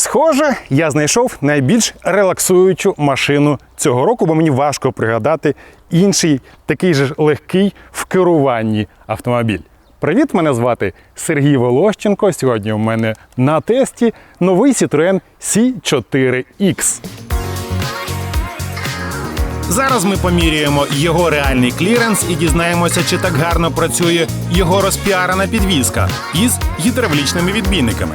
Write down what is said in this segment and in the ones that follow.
Схоже, я знайшов найбільш релаксуючу машину цього року, бо мені важко пригадати інший такий же легкий в керуванні автомобіль. Привіт, мене звати Сергій Волощенко. Сьогодні у мене на тесті новий Citroen C4X. Зараз ми поміряємо його реальний кліренс і дізнаємося, чи так гарно працює його розпіарена підвізка із гідравлічними відбійниками.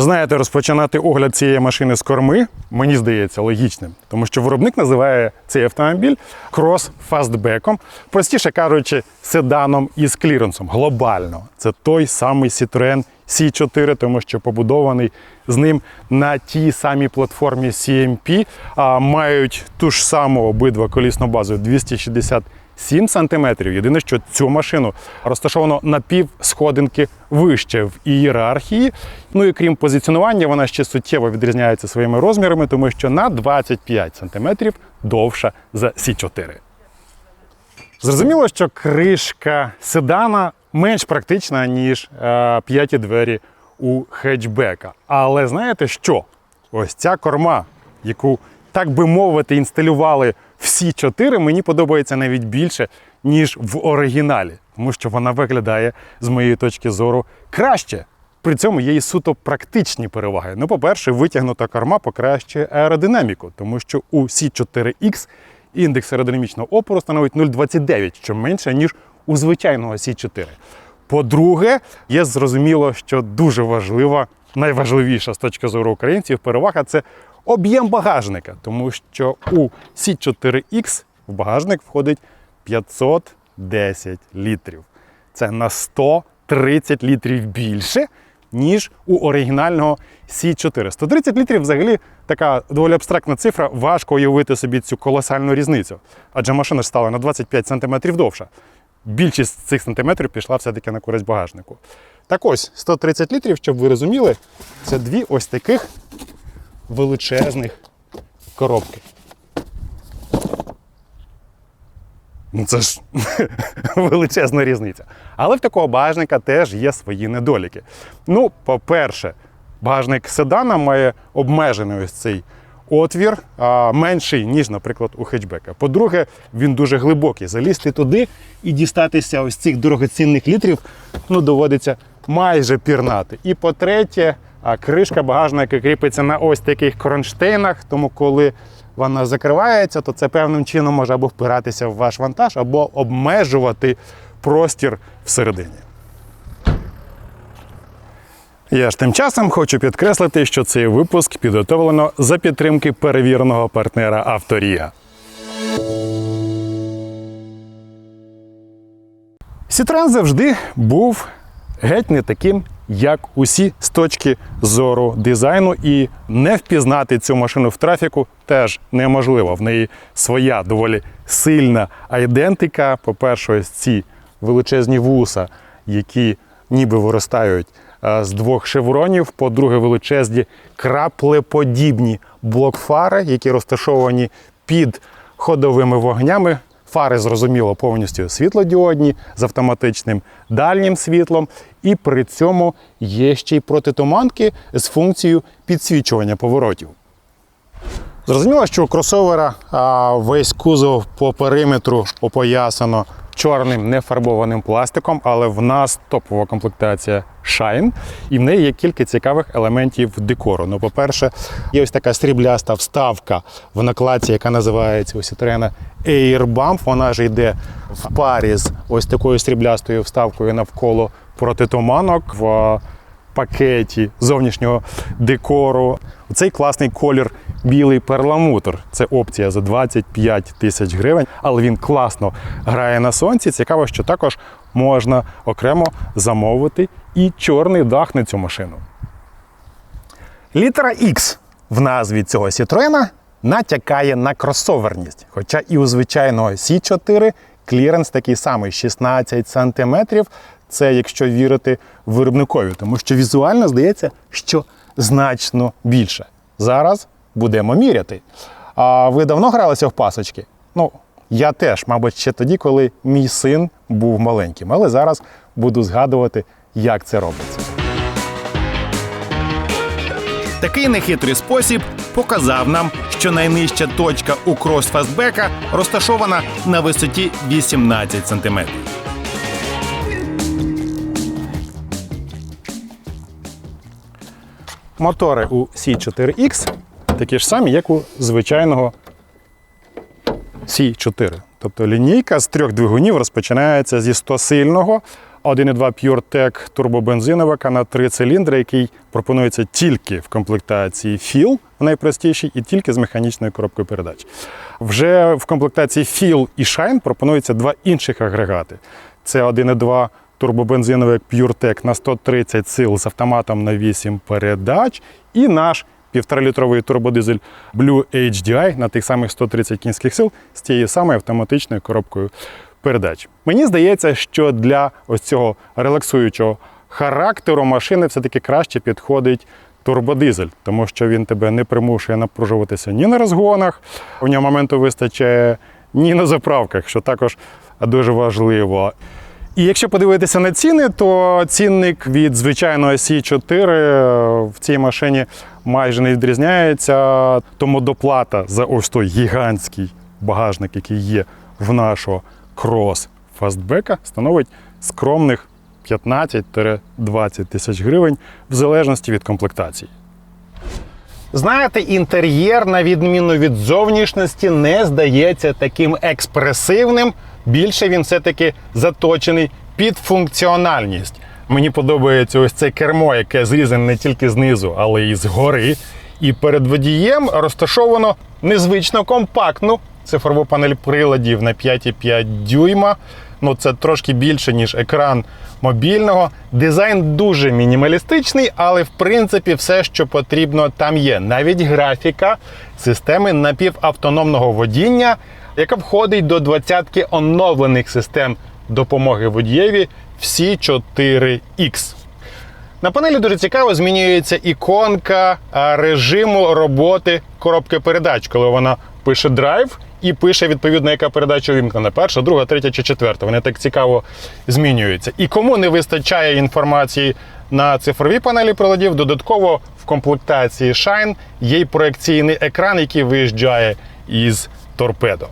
Знаєте, розпочинати огляд цієї машини з корми, мені здається, логічним, тому що виробник називає цей автомобіль крос-фастбеком, простіше кажучи, седаном із кліренсом. Глобально. Це той самий Citroen C4, тому що побудований з ним на тій самій платформі CMP, а мають ту ж саму обидва колісну базу 260 7 сантиметрів. Єдине, що цю машину розташовано на пів сходинки вище в ієрархії. Ну і крім позиціонування, вона ще суттєво відрізняється своїми розмірами, тому що на 25 сантиметрів довша за Сі4. Зрозуміло, що кришка седана менш практична, ніж е, п'яті двері у хетчбека. Але знаєте що? Ось ця корма, яку, так би мовити, інсталювали всі чотири, мені подобається навіть більше, ніж в оригіналі, тому що вона виглядає, з моєї точки зору, краще. При цьому є і суто практичні переваги. Ну, по-перше, витягнута корма покращує аеродинаміку, тому що у C4X індекс аеродинамічного опору становить 0,29, що менше, ніж у звичайного C4. По-друге, є зрозуміло, що дуже важлива, найважливіша з точки зору українців перевага це об'єм багажника, тому що у C4X в багажник входить 510 літрів. Це на 130 літрів більше, ніж у оригінального C4. 130 літрів взагалі така доволі абстрактна цифра. Важко уявити собі цю колосальну різницю. Адже машина ж стала на 25 см довша. Більшість цих сантиметрів пішла все-таки на користь багажнику. Так ось, 130 літрів, щоб ви розуміли, це дві ось таких величезних коробки. Ну, це ж величезна різниця. Але в такого багажника теж є свої недоліки. Ну, по-перше, багажник седана має обмежений ось цей отвір, а, менший, ніж, наприклад, у хетчбека. По-друге, він дуже глибокий. Залізти туди і дістатися ось цих дорогоцінних літрів ну, доводиться майже пірнати. І по-третє, кришка багажника кріпиться на ось таких кронштейнах, тому коли вона закривається, то це певним чином може або впиратися в ваш вантаж, або обмежувати простір всередині. Я ж тим часом хочу підкреслити, що цей випуск підготовлено за підтримки перевіреного партнера Авторія. Citroen завжди був геть не таким, як усі з точки зору дизайну, і не впізнати цю машину в трафіку теж неможливо. В неї своя доволі сильна айдентика. По-перше, ось ці величезні вуса, які ніби виростають е, з двох шевронів. По-друге, величезні краплеподібні блокфари, які розташовані під ходовими вогнями. Фари, зрозуміло, повністю світлодіодні з автоматичним дальнім світлом, і при цьому є ще й протитуманки з функцією підсвічування поворотів. Зрозуміло, що у кросовера весь кузов по периметру опоясано чорним нефарбованим пластиком, але в нас топова комплектація Shine, і в неї є кілька цікавих елементів декору. Ну, по-перше, є ось така срібляста вставка в накладці, яка називається у Citroen Airbump. Вона ж йде в парі з ось такою сріблястою вставкою навколо протитуманок. В пакеті зовнішнього декору. Цей класний колір білий перламутр. Це опція за 25 тисяч гривень, але він класно грає на сонці. Цікаво, що також можна окремо замовити і чорний дах на цю машину. Літера X в назві цього Citroena натякає на кросоверність. Хоча і у звичайного C4 кліренс такий самий 16 см, Це якщо вірити виробникові, тому що візуально здається, що значно більше. Зараз будемо міряти. А ви давно гралися в пасочки? Ну, я теж, мабуть, ще тоді, коли мій син був маленьким, але зараз буду згадувати, як це робиться. Такий нехитрий спосіб показав нам, що найнижча точка у кросфастбека розташована на висоті 18 см. Мотори у C4X такі ж самі, як у звичайного C4. Тобто лінійка з трьох двигунів розпочинається зі 100-сильного 1,2 PureTech турбобензиновика на три циліндри, який пропонується тільки в комплектації FIL, в найпростішій, і тільки з механічною коробкою передач. Вже в комплектації FIL і Shine пропонуються два інших агрегати. Це 1,2 турбобензиновик PureTech на 130 сил з автоматом на 8 передач, і наш 1,5-літровий турбодизель Blue HDI на тих самих 130 кінських сил з тією самою автоматичною коробкою передач. Мені здається, що для ось цього релаксуючого характеру машини все-таки краще підходить турбодизель, тому що він тебе не примушує напружуватися ні на розгонах, у нього моменту вистачає ні на заправках, що також дуже важливо. І якщо подивитися на ціни, то цінник від звичайного C4 в цій машині майже не відрізняється. Тому доплата за ось той гігантський багажник, який є в нашого крос фастбека, становить скромних 15-20 тисяч гривень в залежності від комплектації. Знаєте, інтер'єр, на відміну від зовнішності, не здається таким експресивним. Більше він все-таки заточений під функціональність. Мені подобається ось це кермо, яке зрізане не тільки знизу, але й згори. І перед водієм розташовано незвично компактну цифрову панель приладів на 5,5 дюйма. Ну, це трошки більше, ніж екран мобільного. Дизайн дуже мінімалістичний, але в принципі все, що потрібно, там є. Навіть графіка системи напівавтономного водіння, яка входить до двадцятки оновлених систем допомоги водієві всі 4X. На панелі дуже цікаво змінюється іконка режиму роботи коробки передач, коли вона пише драйв і пише відповідно, яка передача увімкнена. Перша, друга, третя чи четверта. Вони так цікаво змінюються. І кому не вистачає інформації на цифровій панелі приладів, додатково в комплектації Shine є й проекційний екран, який виїжджає із торпедо.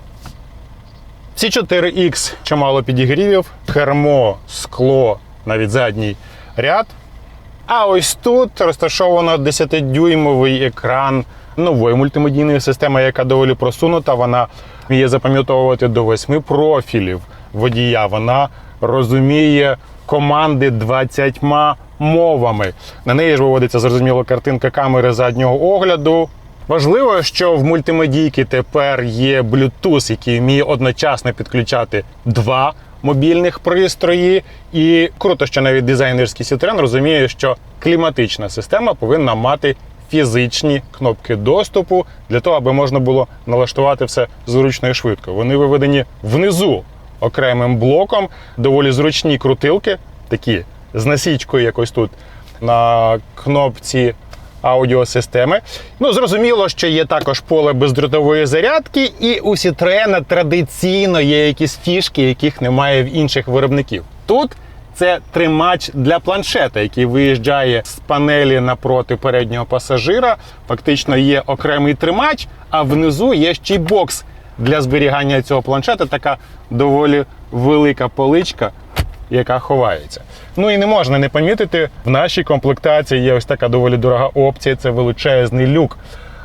Ці 4X чимало підігрівів, кермо, скло, навіть задній ряд. А ось тут розташовано 10-дюймовий екран нової мультимедійної системи, яка доволі просунута. Вона вміє запам'ятовувати до 8 профілів водія. Вона розуміє команди 20 мовами. На неї ж виводиться зрозуміло картинка камери заднього огляду. Важливо, що в мультимедійки тепер є Bluetooth, який вміє одночасно підключати два мобільних пристрої. І круто, що навіть дизайнерський Citroen розуміє, що кліматична система повинна мати фізичні кнопки доступу для того, аби можна було налаштувати все зручно і швидко. Вони виведені внизу окремим блоком, доволі зручні крутилки, такі з насічкою якось тут на кнопці аудіосистеми. Ну, зрозуміло, що є також поле бездротової зарядки, і у Citroen традиційно є якісь фішки, яких немає в інших виробників. Тут це тримач для планшета, який виїжджає з панелі напроти переднього пасажира. Фактично є окремий тримач, а внизу є ще й бокс для зберігання цього планшета. Така доволі велика поличка яка ховається. Ну і не можна не помітити, в нашій комплектації є ось така доволі дорога опція. Це величезний люк,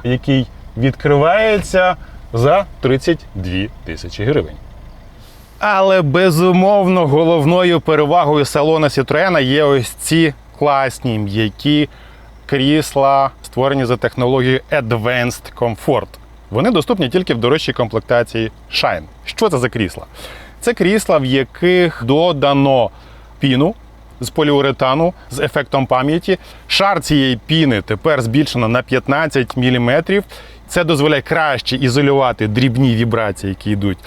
який відкривається за 32 тисячі гривень. Але безумовно головною перевагою салона Citroen є ось ці класні м'які крісла, створені за технологією Advanced Comfort. Вони доступні тільки в дорожчій комплектації Shine. Що це за крісла? Це крісла, в яких додано піну з поліуретану з ефектом пам'яті. Шар цієї піни тепер збільшено на 15 мм. Це дозволяє краще ізолювати дрібні вібрації, які йдуть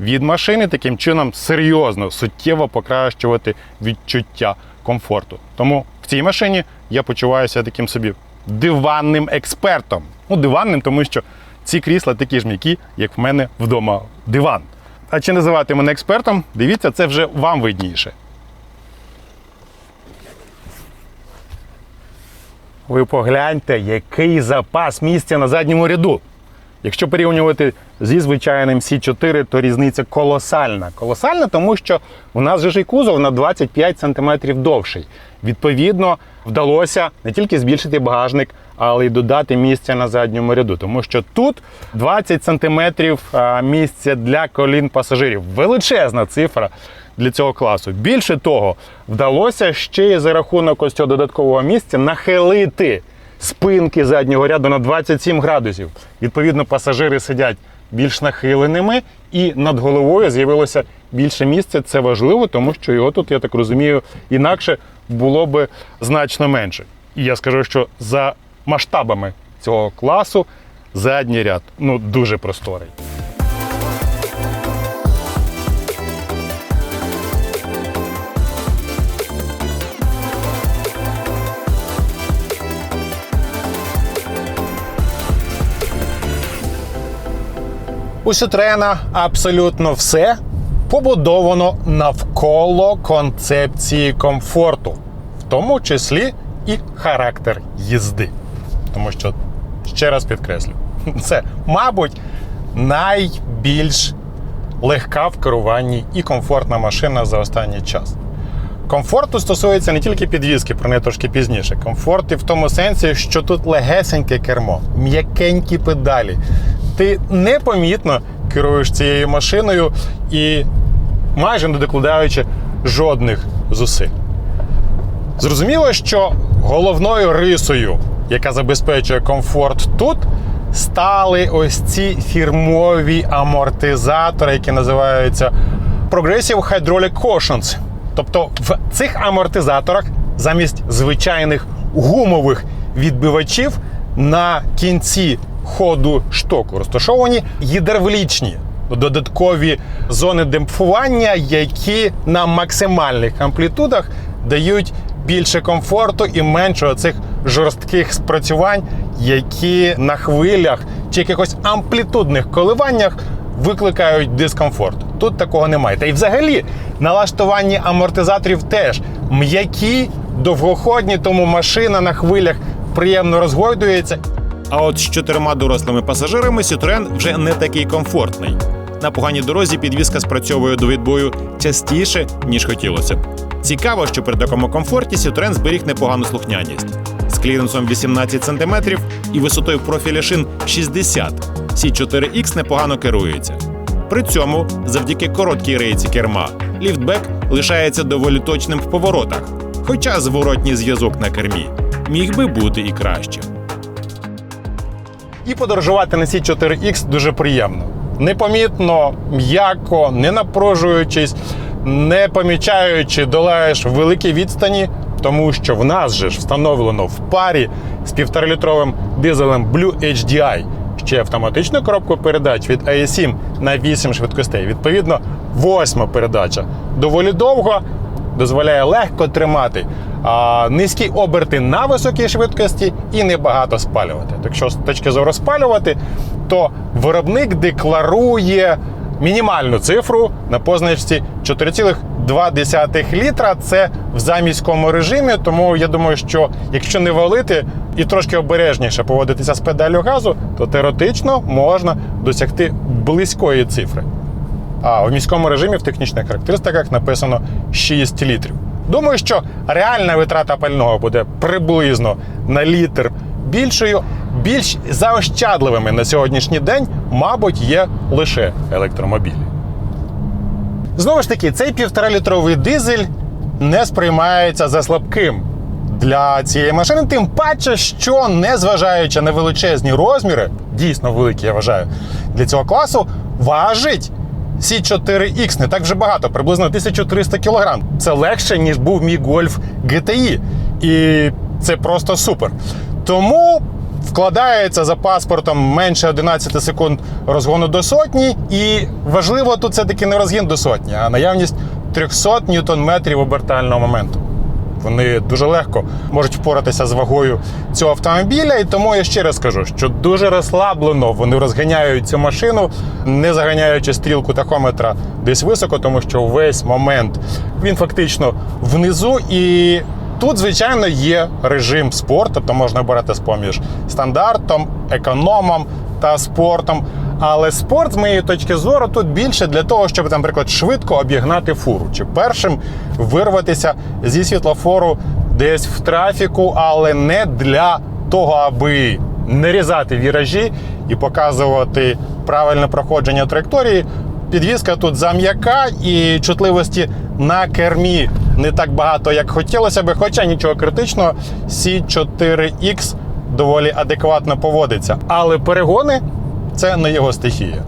від машини, таким чином серйозно, суттєво покращувати відчуття комфорту. Тому в цій машині я почуваюся таким собі диванним експертом. Ну, диванним, тому що ці крісла такі ж м'які, як в мене вдома диван. А чи називати мене експертом? Дивіться, це вже вам видніше. Ви погляньте, який запас місця на задньому ряду. Якщо порівнювати зі звичайним С4, то різниця колосальна. Колосальна, тому що у нас же ж і кузов на 25 см довший. Відповідно, вдалося не тільки збільшити багажник, але й додати місця на задньому ряду. Тому що тут 20 см місця для колін пасажирів. Величезна цифра для цього класу. Більше того, вдалося ще й за рахунок ось цього додаткового місця нахилити спинки заднього ряду на 27 градусів. Відповідно, пасажири сидять більш нахиленими, і над головою з'явилося більше місця. Це важливо, тому що його тут, я так розумію, інакше було би значно менше. І я скажу, що за масштабами цього класу задній ряд ну дуже просторий. У Citroen абсолютно все побудовано навколо концепції комфорту, в тому числі і характер їзди. Тому що, ще раз підкреслю, це, мабуть, найбільш легка в керуванні і комфортна машина за останній час. Комфорту стосується не тільки підвізки, про неї трошки пізніше. Комфорт і в тому сенсі, що тут легесеньке кермо, м'якенькі педалі. Ти непомітно керуєш цією машиною і майже не докладаючи жодних зусиль. Зрозуміло, що головною рисою, яка забезпечує комфорт тут, стали ось ці фірмові амортизатори, які називаються Progressive Hydraulic Cushions. Тобто в цих амортизаторах замість звичайних гумових відбивачів на кінці ходу штоку розташовані гідравлічні додаткові зони демпфування, які на максимальних амплітудах дають більше комфорту і менше оцих жорстких спрацювань, які на хвилях чи якихось амплітудних коливаннях викликають дискомфорт. Тут такого немає. Та й взагалі налаштування амортизаторів теж м'які, довгоходні, тому машина на хвилях приємно розгойдується. А от з чотирма дорослими пасажирами Citroen вже не такий комфортний. На поганій дорозі підвізка спрацьовує до відбою частіше, ніж хотілося б. Цікаво, що при такому комфорті Citroen зберіг непогану слухняність. З кліренсом 18 см і висотою профіля шин 60 C4X непогано керується. При цьому, завдяки короткій рейці керма, ліфтбек лишається доволі точним в поворотах, хоча зворотній зв'язок на кермі міг би бути і кращим. І подорожувати на C4X дуже приємно. Непомітно, м'яко, не напружуючись, не помічаючи, долаєш великі відстані, тому що в нас же ж встановлено в парі з півторалітровим дизелем Blue HDI ще автоматичну коробку передач від AE7 на 8 швидкостей. Відповідно, восьма передача. Доволі довго, дозволяє легко тримати низькі оберти на високій швидкості і небагато спалювати. Так що з точки зору спалювати, то виробник декларує мінімальну цифру на позначці 4,2 літра. Це в заміському режимі. Тому я думаю, що якщо не валити і трошки обережніше поводитися з педалю газу, то теоретично можна досягти близької цифри. А в міському режимі в технічних характеристиках написано 6 літрів. Думаю, що реальна витрата пального буде приблизно на літр більшою. Більш заощадливими на сьогоднішній день, мабуть, є лише електромобілі. Знову ж таки, цей півторалітровий дизель не сприймається за слабким для цієї машини, тим паче, що незважаючи на величезні розміри, дійсно великі, я вважаю, для цього класу, важить C4X не так вже багато, приблизно 1300 кг. Це легше, ніж був мій Golf GTI. І це просто супер. Тому Вкладається за паспортом менше 11 секунд розгону до сотні, і важливо тут все таки не розгін до сотні, а наявність 300 ньютон-метрів обертального моменту. Вони дуже легко можуть впоратися з вагою цього автомобіля, і тому я ще раз кажу, що дуже розслаблено вони розганяють цю машину, не заганяючи стрілку тахометра десь високо, тому що весь момент він фактично внизу і. Тут, звичайно, є режим спорт, тобто можна обирати з-поміж стандартом, економом та спортом. Але спорт, з моєї точки зору, тут більше для того, щоб, наприклад, швидко обігнати фуру, чи першим вирватися зі світлофору десь в трафіку, але не для того, аби не різати віражі і показувати правильне проходження траєкторії. Підвізка тут зам'яка і чутливості на кермі не так багато, як хотілося би, хоча нічого критичного, C4X доволі адекватно поводиться. Але перегони це не його стихія.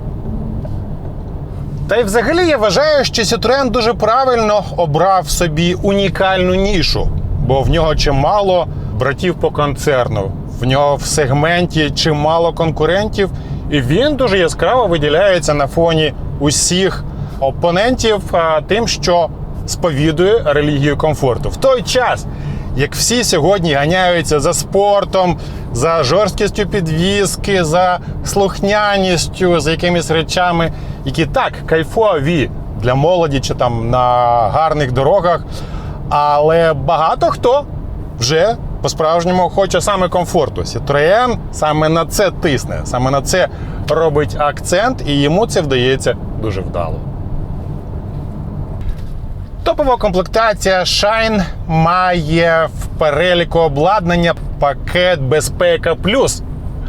Та й взагалі я вважаю, що Citroen дуже правильно обрав собі унікальну нішу, бо в нього чимало братів по концерну, в нього в сегменті чимало конкурентів, і він дуже яскраво виділяється на фоні усіх опонентів тим, що сповідує релігію комфорту. В той час, як всі сьогодні ганяються за спортом, за жорсткістю підвіски, за слухняністю, за якимись речами, які так кайфові для молоді чи там на гарних дорогах. Але багато хто вже по-справжньому хоче саме комфорту. Citroen саме на це тисне, саме на це робить акцент, і йому це вдається дуже вдало. Топова комплектація Shine має в переліку обладнання пакет Безпека Плюс.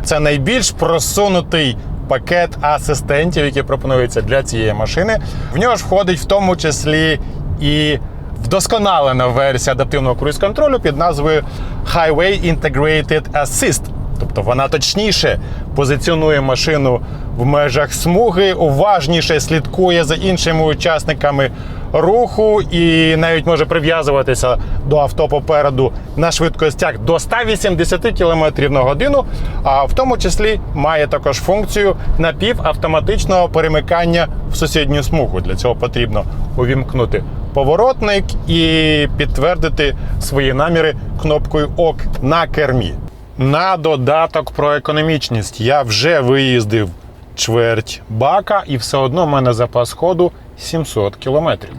Це найбільш просунутий пакет асистентів, який пропонується для цієї машини. В нього ж входить в тому числі і вдосконалена версія адаптивного круїз-контролю під назвою Highway Integrated Assist. Тобто вона точніше позиціонує машину в межах смуги, уважніше слідкує за іншими учасниками руху і навіть може прив'язуватися до авто попереду на швидкостях до 180 км на годину. А в тому числі має також функцію напівавтоматичного перемикання в сусідню смугу. Для цього потрібно увімкнути поворотник і підтвердити свої наміри кнопкою ОК на кермі. На додаток про економічність я вже виїздив чверть бака, і все одно в мене запас ходу 700 кілометрів.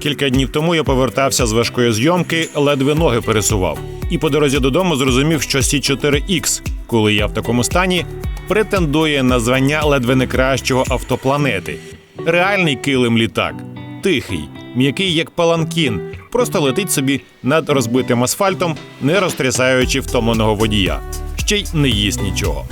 Кілька днів тому я повертався з важкої зйомки, ледве ноги пересував. І по дорозі додому зрозумів, що Сі-4X, коли я в такому стані, претендує на звання ледве не кращого автопланети. Реальний килим літак, тихий, м'який як паланкін, просто летить собі над розбитим асфальтом, не розтрясаючи втомленого водія. Ще й не їсть нічого.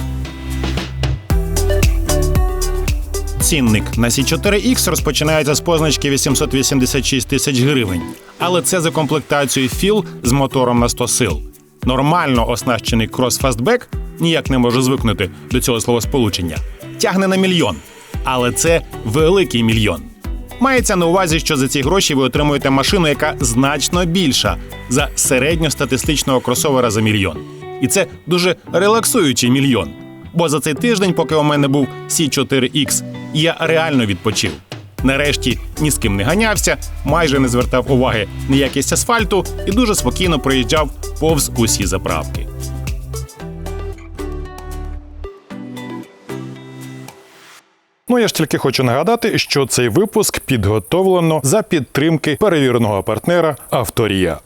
Цінник на Сі-4X розпочинається з позначки 886 тисяч гривень, але це за комплектацією філ з мотором на 100 сил. Нормально оснащений крос фастбек ніяк не можу звикнути до цього словосполучення. Тягне на мільйон, але це великий мільйон. Мається на увазі, що за ці гроші ви отримуєте машину, яка значно більша за середньостатистичного кросовера за мільйон. І це дуже релаксуючий мільйон. Бо за цей тиждень, поки у мене був Сі-4X, я реально відпочив. Нарешті ні з ким не ганявся, майже не звертав уваги на якість асфальту і дуже спокійно проїжджав повз усі заправки. Ну я ж тільки хочу нагадати, що цей випуск підготовлено за підтримки перевіреного партнера Авторія.